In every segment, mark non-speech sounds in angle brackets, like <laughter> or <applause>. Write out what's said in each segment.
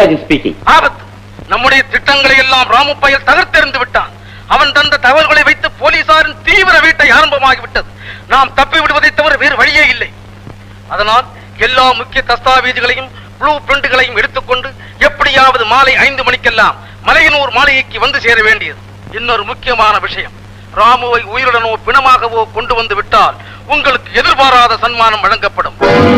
Mister speaking. ஆபத்து நம்முடைய திட்டங்களை எல்லாம் ராமுப்பயல் தகர்த்தெறிந்து விட்டான். அவன் தந்த தகவல்களை வைத்து போலீசாரின் தீவிர வேட்டை ஆரம்பமாகிவிட்டது. நாம் தப்பி விடுவதை தவிர வேறு வழியே இல்லை. அதனால் எல்லா முக்கிய தஸ்தாவேஜுகளையும் ப்ளூ பிரிண்டுகளையும் எடுத்துக்கொண்டு எப்படியாவது மாலை ஐந்து மணிக்கெல்லாம் மலையனூர் மாளிகைக்கு வந்து சேர வேண்டியது. இன்னொரு முக்கியமான விஷயம். ராமுவை உயிருடனோ பிணமாகவோ கொண்டு வந்து விட்டால் உங்களுக்கு எதிர்பாராத சன்மானம் வழங்கப்படும்.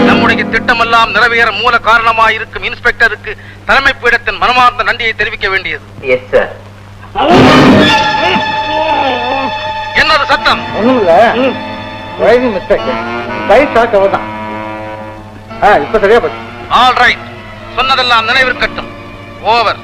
நம்முடைய திட்டமெல்லாம் நிறைவேற மூல காரணமாயிருக்கும் இன்ஸ்பெக்டருக்கு தலைமை பீடத்தின் மனமார்ந்த நன்றியை தெரிவிக்க வேண்டியது. எஸ் சார் என்னது சத்தம்? இப்ப சரியா சொன்னதெல்லாம் நினைவிருக்கட்டும் ஓவர்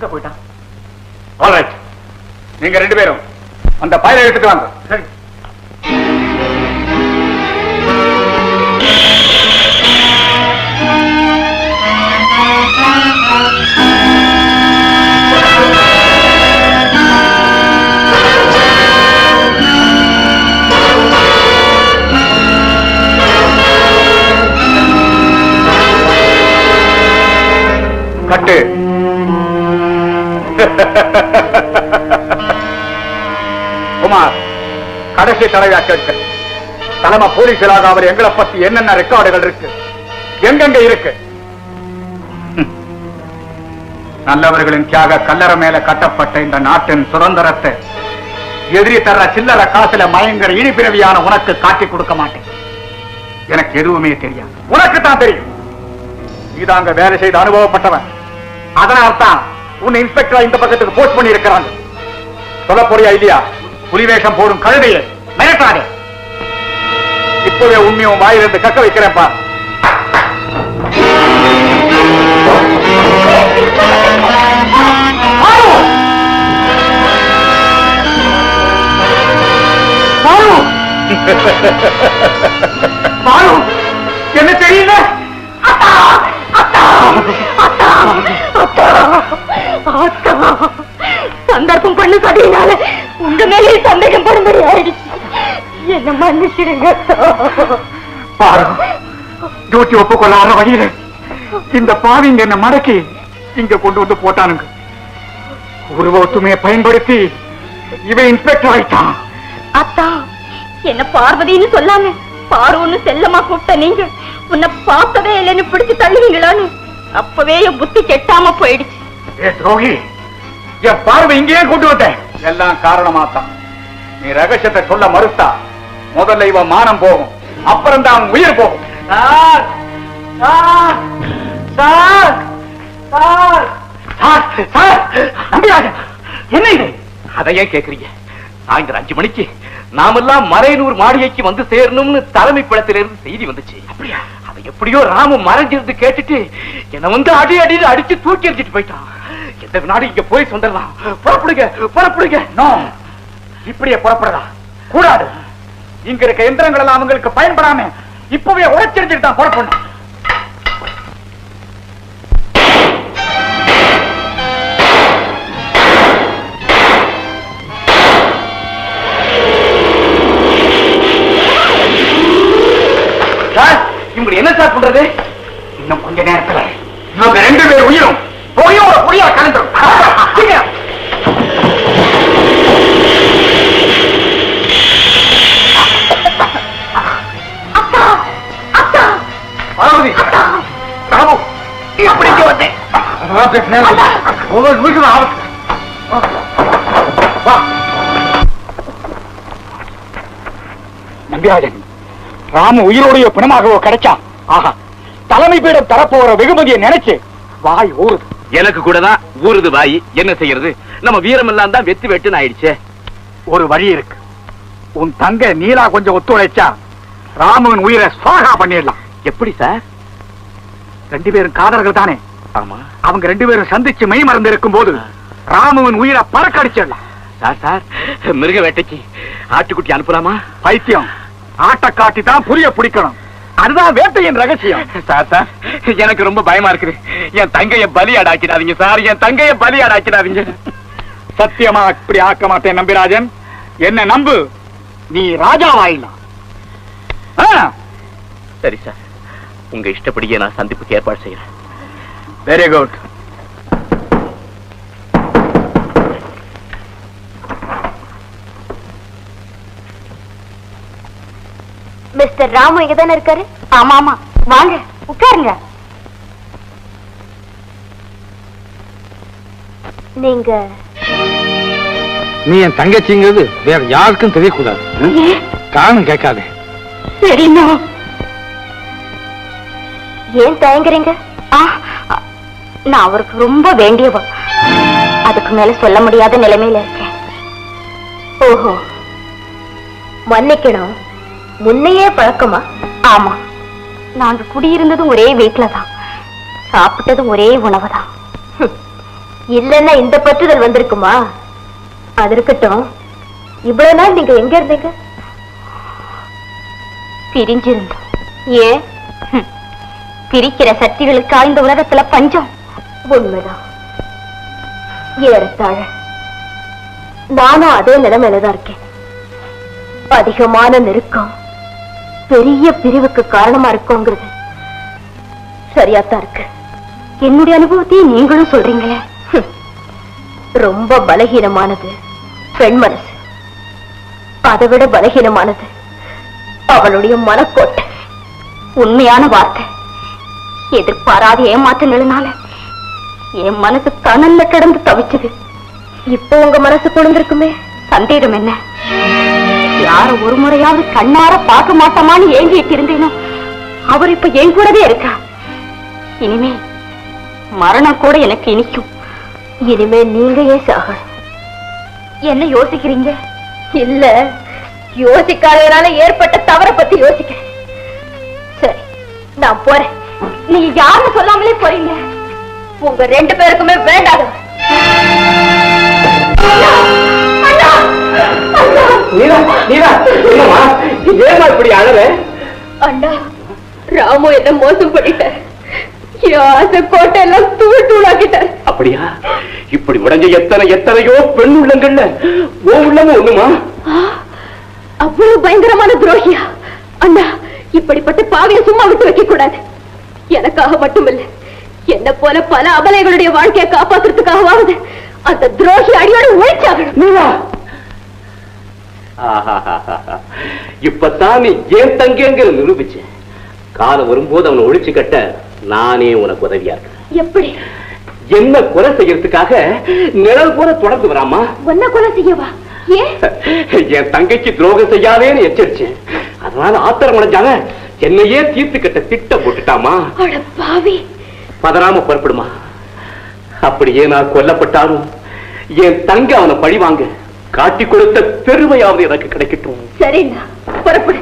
எங்க போயிட்டான்? ஆல்ரைட் நீங்க ரெண்டு பேரும் அந்த பயிரை எடுத்துட்டு வாங்க. சரி. <laughs> குமார் கடைசி தலைவா கேட்க தலைமை போலீஸ் இலாகாவில் எங்களை பத்தி என்னென்ன ரெக்கார்டுகள் இருக்கு? எங்கெங்க இருக்கு? நல்லவர்களுக்காக <laughs> நல்லவர்களின் தியாக கல்லறை மேல கட்டப்பட்ட இந்த நாட்டின் சுதந்திரத்தை எதிரி தர்ற சில்லற காசுல மயங்கர இனிப்பிறவியான உனக்கு காட்டி கொடுக்க மாட்டேன். எனக்கு எதுவுமே தெரியாது. உனக்கு தான் தெரியும் நீதாங்க வேலை செய்து அனுபவப்பட்டவன். அதனால்தான் உன் இன்ஸ்பெக்டர் இந்த பக்கத்துக்கு போஸ்ட் பண்ணி இருக்கிறாங்க சொல்ல போறியா இல்லையா புலிவேஷம் போடும் கழுதையை மிரட்டாதே. இப்பவே உண்மையை உன் வாயிலிருந்து கக்க வைக்கிறேன்! பாரு! <laughs> என்ன அத்தா அத்தா! அத்தா! அத்தா! சந்தர்ப்பம் பண்ணு சதியினால உங்க மேலே சந்தேகம் படும்படி ஆயிடுச்சு என்ன மன்னிச்சிடுங்க. பாரு டியூட்டி ஒப்புக்கொள்ளாத வழியில இந்த பாவிங்க என்ன மடக்கி இங்க கொண்டு வந்து போட்டானுங்க. உருவ ஒத்துமையை பயன்படுத்தி இவன் இன்ஸ்பெக்டர் ஆயிட்டான். அத்தா என்ன பார்வதின்னு சொல்லாம பாருன்னு செல்லமா கூப்பிட்ட நீங்க உன்னை பார்த்ததே இல்லைன்னு பிடிச்சு தள்ளுவீங்களான்னு அப்பவே என் புத்தி கெட்டாம போயிடுச்சு. ஏ துரோகி என் பார்வை இங்கேயே கொண்டு வந்தேன். எல்லாம் காரணமாத்தான். நீ ரகசியத்தை சொல்ல மறுத்தா முதல்ல இவன் மானம் போகும் அப்புறம் தான் உயிர் போகும். சார்! சார்! சார்! சார்! என்ன இது? அதையே கேக்குறீங்க? சாயந்தரம் அஞ்சு மணிக்கு நாமெல்லாம் மறையனூர் மாளிகைக்கு வந்து சேரணும்னு தலைமை பிளத்திலிருந்து செய்தி வந்துச்சு. அப்படியா? அதை எப்படியோ ராமு மறைஞ்சிருந்து கேட்டுட்டு என்ன வந்து அடி அடி அடிச்சு தூக்கி எறிஞ்சிட்டு போயிட்டான். எந்த வினாடி இங்க போய் சொந்தரலாம் புறப்படுங்க புறப்படுங்க. இப்படியே புறப்படுறதா கூடாது. இங்க இருக்க எந்திரங்கள் எல்லாம் அவங்களுக்கு பயன்படாம இப்பவே உடைச்செறிஞ்சிட்டு தான் புறப்படணும். சார் இவங்க என்ன சார் பண்றது இன்னும் கொஞ்ச நேரத்துல. இவங்க ரெண்டு பேர் உயிரும். ஒரு புரியா கலந்துரும் நம்பிராஜன் ராமு. உயிரோடைய பிணமாகவோ கிடைச்சா ஆஹா. தலைமை பீடம் தரப்போற வெகுமதியை நினைச்சு வாய் ஊறுது. எனக்கு கூட தான் ஊறுது வாய். என்ன செய்யறது? நம்ம வீரம் எல்லாம் தான் வெத்து வெட்டுன்னு ஆயிடுச்சே. ஒரு வழி இருக்கு. உன் தங்க நீலா கொஞ்சம் ஒத்துழைச்சா ராமுவின் உயிரை சுவாகா பண்ணிடலாம். எப்படி சார்? ரெண்டு பேரும் காதலர்கள் தானே? ஆமா. அவங்க ரெண்டு பேரும் சந்திச்சு மெய் மறந்து இருக்கும் போது ராமுவின் உயிரை பறக்கடிச்சிடலாம். Sir sir. மிருக வேட்டைக்கு ஆட்டுக்குட்டி அனுப்பலாமா? பைத்தியம். ஆட்ட காட்டி தான் புரிய பிடிக்கணும். அதுதான் வேட்டையின் ரகசியம். சார் எனக்கு ரொம்ப பயமா இருக்குது. என் தங்கைய பலியாடாக்கிடாதீங்க சார். என் தங்கைய பலியாடாக்கிடாதீங்க. சத்தியமா இப்படி ஆக்க மாட்டேன் நம்பிராஜன். என்ன நம்பு? நீ ராஜாவாயிடலாம் ஆ, சரி சார். உங்க இஷ்டப்படியே நான் சந்திப்புக்கு ஏற்பாடு செய்யறேன். வெரி குட் மிஸ்டர் ராமு இங்க தானே இருக்காரு? ஆமா ஆமா. வாங்க உட்காருங்க. நீங்க நீ என் தங்கச்சிங்கிறது வேற யாருக்கும் தெரியக்கூடாது. காரணம் கேட்காதே. சரிண்ணா ஏன் தயங்குறீங்க? நான் அவருக்கு ரொம்ப வேண்டியவ. அதுக்கு மேல சொல்ல முடியாத நிலைமையில இருக்கேன். ஓஹோ. மன்னிக்கணும். முன்னையே பழக்கமா? ஆமா. நாங்க குடியிருந்ததும் ஒரே வீட்டுல தான் சாப்பிட்டதும் ஒரே உணவு தான் இந்த பற்றுதல் வந்திருக்குமா? அது இருக்கட்டும். இவ்வளவு நாள் நீங்க எங்க இருந்தீங்க? பிரிஞ்சிருந்தோம். ஏன்? பிரிக்கிற சக்திகளுக்கு ஆழ்ந்த உலகத்துல பஞ்சம். உண்மைதான். ஏறத்தாழ. நானும் அதே நிலைமையில தான் இருக்கேன். அதிகமான நெருக்கம். பெரிய பிரிவுக்கு காரணமா இருக்குங்கிறது சரியாத்தான் இருக்கு. என்னுடைய அனுபவத்தையும் நீங்களும் சொல்றீங்களே. ஹம். ரொம்ப பலகீனமானது பெண் மனசு. அதை விட பலகீனமானது அவளுடைய மனக்கோட்டை. உண்மையான வார்த்தை. எதிர்பாராத ஏமாற்றங்கள்னால என் மனசு தனல்ல கிடந்து தவிச்சது. இப்போ உங்க மனசு குழந்திருக்குமே சந்தேகம் என்ன? யார ஒரு முறையாவது கண்ணார பார்க்க மாட்டோமான்னு ஏங்கிட்டு இருந்தேனோ அவர் இப்ப என் கூடவே இருக்கா? இனிமே மரணம் கூட எனக்கு இனிக்கும். இனிமே நீங்க ஏன் சாகணும் என்ன யோசிக்கிறீங்க? இல்ல யோசிக்காததுனால ஏற்பட்ட தவறை பத்தி யோசிக்கிறேன். சரி நான் போறேன். நீங்க யாருன்னு சொல்லாமலே போறீங்க. உங்க ரெண்டு பேருக்குமே வேண்டாத இப்படி அழற அண்ணா ராமு என்ன மோசம் பண்ணிட்டார் ஆசை கோட்டை எல்லாம் தூள் தூளாக்கிட்டார். அப்படியா? இப்படி உடைஞ்ச எத்தனை எத்தனையோ பெண் உள்ளங்கள்ல. ஓ உள்ளமும் ஒண்ணுமா? அவ்வளவு பயங்கரமான துரோகியா? அண்ணா இப்படிப்பட்ட பாவியை சும்மா விட்டு வைக்க கூடாது எனக்காக மட்டுமில்ல என்ன போல பல அபலைகளுடைய வாழ்க்கையை காப்பாத்துறதுக்காகவாவது அந்த துரோகி அடியோட ஒழிச்சாகணும் இப்பதான் நீ ஏன் தங்கங்கிற நிரூபிச்ச காலம் வரும்போது அவனை ஒழிச்சு கட்ட நானே உனக்கு உதவியா இருக்கேன். எப்படி? என்ன கொலை செய்யறதுக்காக நிழல் போல தொடர்ந்து வராமா? ஒன்ன கொலை செய்யவா? என் தங்கைக்கு துரோகம் செய்யாதேன்னு எச்சரிச்சேன். அதனால ஆத்திரம் அடைஞ்சாங்க என்னையே தீர்த்து கட்ட திட்டம் போட்டுட்டாமா? பதறாம புறப்படுமா? அப்படியே நான் கொல்லப்பட்டாலும் என் தங்க அவனை பழி வாங்க காட்டி கொடுத்த பெருமையாவது எனக்கு கிடைக்கட்டும். சரிண்ணா புறப்படு.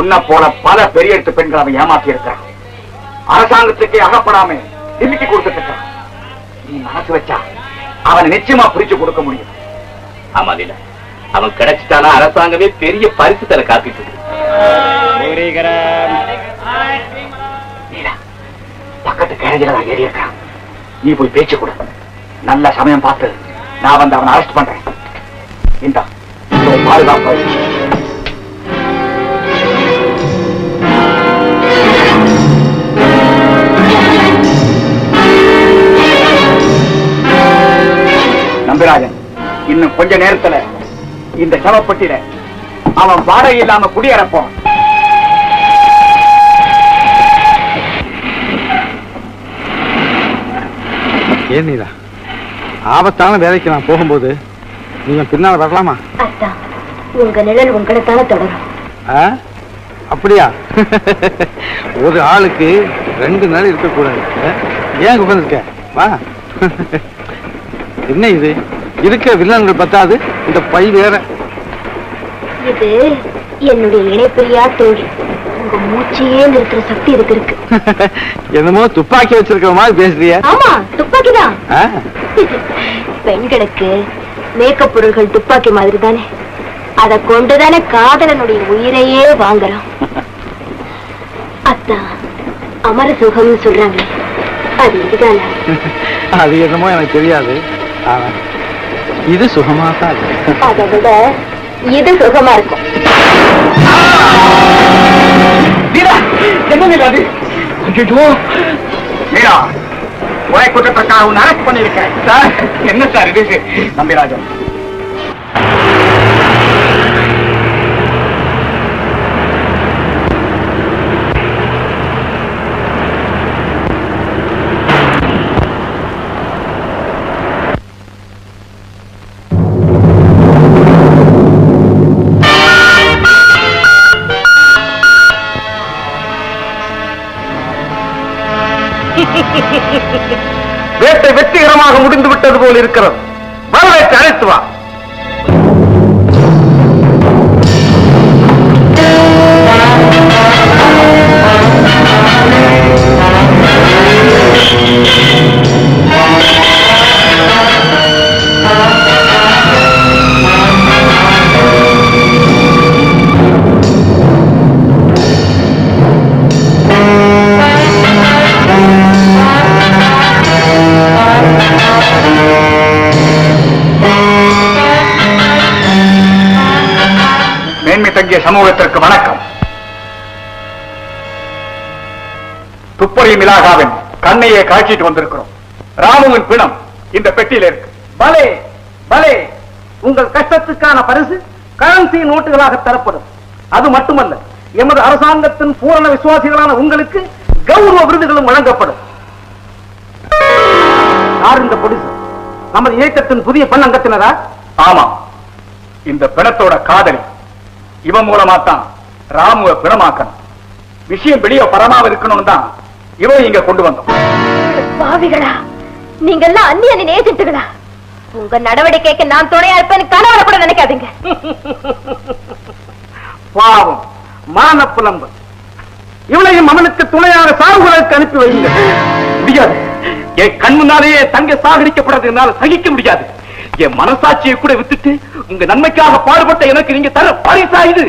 உன்னை போல பல பெரிய எடுத்து பெண்கள் அவன் ஏமாத்தி இருக்கான் அரசாங்கத்துக்கு அகப்படாம டிமிக்கி கொடுத்துட்டு இருக்கான் நீ மனசு வச்சா அவனை நிச்சயமா பிரிச்சு கொடுக்க முடியும். ஆமா இல்ல அவன் கிடைச்சிட்டானா அரசாங்கமே பெரிய பரிசு தர காத்துட்டு இருக்கு. பக்கத்து கேரஜில தான் ஏறி இருக்கான். நீ போய் பேச்சு கொடு. நல்ல சமயம் பார்த்து நான் வந்து அவனை அரெஸ்ட் பண்றேன். இந்த பாதுகாப்பு. நம்பிராஜன் இன்னும் கொஞ்ச நேரத்துல இந்த சவப்பட்டியில அவன் வாடகை இல்லாம குடியேறப்போம் ஏன் நீதா ஆபத்தான வேலைக்கு நான் போகும்போது நீங்க பின்னால வரலாமா? உங்க நிழல் உங்களை தானே தொடரும்? அப்படியா? ஒரு ஆளுக்கு ரெண்டு நாள் இருக்கக்கூடாது? ஏன் உட்காந்துருக்க வா. என்ன இது? இருக்க வில்லன்கள் பத்தாது? இந்த பை வேற. இது என்னுடைய இணைப்பிரியா தோழி. உங்க மூச்சையே நிறுத்துற சக்தி இதுக்கு இருக்கு. <laughs> என்னமோ துப்பாக்கி வச்சிருக்கிற மாதிரி பேசுறிய. ஆமா துப்பாக்கிதான் ஆ? <laughs> பெண்களுக்கு மேக்கப் பொருள்கள் துப்பாக்கி மாதிரி தானே. அதை கொண்டுதானே காதலனுடைய உயிரையே வாங்குறோம். <laughs> அத்தான் அமர சுகம்னு சொல்றாங்க அது இதுதானே அது என்னமோ எனக்கு தெரியாது. ஆனா இது சுகமா தான் இருக்கு. அதை விட இது சுகமா இருக்கும். என்ன நிலை அது ஐயோ மீரா கொலை குற்றத்திற்காக உன்னை அரெஸ்ட் பண்ணிருக்கேன் சார் என்ன சார் இது நம்பிராஜன் வேட்டை வெற்றிகரமாக முடிந்து விட்டது போல் இருக்கிறது. வரவேற்று அழைத்து வா. தங்கிய சமூகத்திற்கு வணக்கம். துப்பறி மிலாகாவின் கண்ணையே காய்ச்சிட்டு வந்திருக்கிறோம். ராமுவின் பிணம் இந்த பெட்டியில இருக்கு. பலே பலே உங்கள் கஷ்டத்துக்கான பரிசு கரன்சி நோட்டுகளாக தரப்படும். அது மட்டுமல்ல எமது அரசாங்கத்தின் பூரண விசுவாசிகளான உங்களுக்கு கௌரவ விருதுகளும் வழங்கப்படும். யார் இந்த பொடிசு? நமது இயக்கத்தின் புதிய பெண் அங்கத்தினரா ஆமா இந்த பிணத்தோட காதலி இவன் மூலமா தான் ராமுவ பிணமாக்கணும். விஷயம் வெளியே பரமாம இருக்கணும்னு தான் இவன் இங்க கொண்டு வந்தோம். பாவிகளா நீங்கெல்லாம் அந்நியனின் ஏஜென்ட்டுகளா? உங்க நடவடிக்கைக்கு நான் துணையா இருப்பேன்னு கனவுல கூட நினைக்காதீங்க. பாவம் மான புலம்பல் இவளையும் அவனுக்கு துணையாக சாகுகளுக்கு அனுப்பி வைங்க முடியாது. என் கண் முன்னாலேயே தங்க சாகடிக்கப்படுறது என்னால சகிக்க முடியாது. என் மனசாட்சியை கூட வித்துட்டு உங்க நன்மைக்காக பாடுபட்ட எனக்கு நீங்க தர பரிசா இது?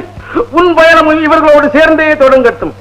உன் பயணமும் இவர்களோடு சேர்ந்தே தொடங்கட்டும்.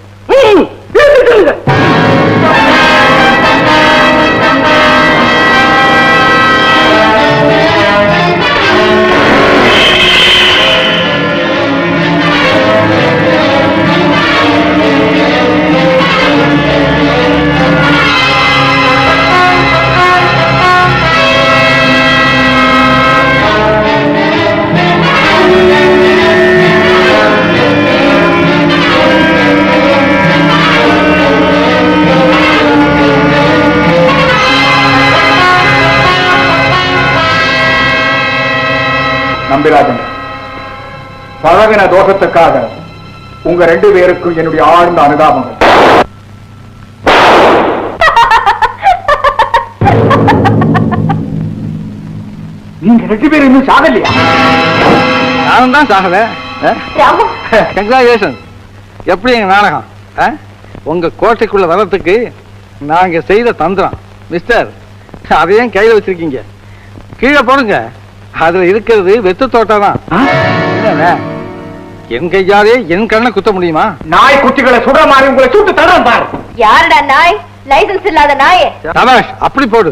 நம்பிராஜன் பழகின தோஷத்துக்காக உங்க ரெண்டு பேருக்கும் என்னுடைய ஆழ்ந்த அனுதாபங்கள். நீங்க ரெண்டு பேரும் இன்னும் சாகலையா? நானும் தான் சாகல. கங்க்ராச்சுலேஷன் எப்படி எங்க நாடகம்? உங்க கோட்டைக்குள்ள வர்றதுக்கு நாங்க செய்த தந்திரம். மிஸ்டர் அதையும் கையில வச்சிருக்கீங்க. கீழே போடுங்க. அதுல இருக்கிறது வெத்து தோட்டம் தான்? என் கையாலே என் கண்ணை குத்த முடியுமா? நாய் குட்டிகளை சுட மாதிரி உங்களை சுட்டு தரம் பாரு. யாருடா நாய்? லைசன்ஸ் இல்லாத நாயே. தபாஷ் அப்படி போடு.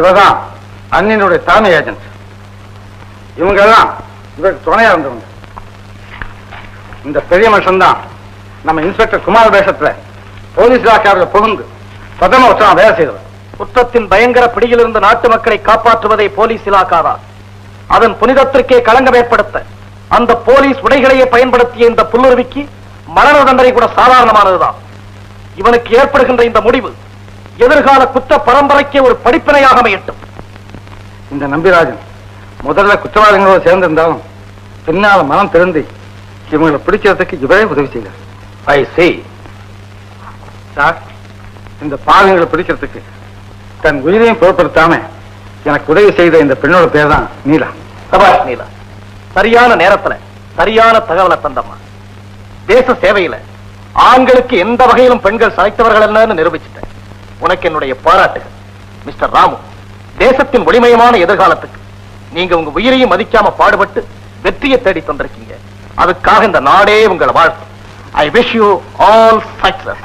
இவதான் அண்ணனுடைய தலைமை ஏஜென்ட் இவங்க எல்லாம் இவருக்கு துணையா இருந்தவங்க. இந்த பெரிய மனுஷன் தான் நம்ம இன்ஸ்பெக்டர் குமார் வேஷத்துல போலீஸ் இலாக்காவில் புகுந்து பிரதம வச்சு வேலை செய்தவர். குற்றத்தின் பயங்கர பிடியிலிருந்து நாட்டு மக்களை காப்பாற்றுவதை போலீஸ் இலாக்காதான் அதன் புனிதத்திற்கே களங்கம் ஏற்படுத்த அந்த போலீஸ் உடைகளையே பயன்படுத்திய இந்த புல்லுருவிக்கு மரண தண்டனை கூட சாதாரணமானதுதான். இவனுக்கு ஏற்படுகின்ற இந்த முடிவு எதிர்கால குற்ற பரம்பரைக்கே ஒரு படிப்பினையாக அமையட்டும். இந்த நம்பிராஜன் முதல்ல குற்றவாளிகளோடு சேர்ந்திருந்தாலும் பின்னால மனம் திறந்து இவங்களை பிடிக்கிறதுக்கு இவரே உதவி செய்தார். ஐ சே சார் இந்த பாவங்களை பிடிக்கிறதுக்கு தன் உயிரையும் பொருட்படுத்தாம எனக்கு உதவி செய்த இந்த பெண்ணோட பேர் தான் நீலா. சபாஷ் நீலா. சரியான நேரத்துல சரியான தகவலை தந்தம்மா. தேச சேவையில ஆண்களுக்கு எந்த வகையிலும் பெண்கள் சளைத்தவர்கள் என்னன்னு நிரூபிச்சிட்டேன். உனக்கு என்னுடைய பாராட்டுகள். மிஸ்டர் ராமு தேசத்தின் ஒளிமயமான எதிர்காலத்துக்கு நீங்க உங்க உயிரையும் மதிக்காம பாடுபட்டு வெற்றியை தேடி தந்திருக்கீங்க. அதுக்காக இந்த நாடே உங்களை வாழ்த்து I wish you all success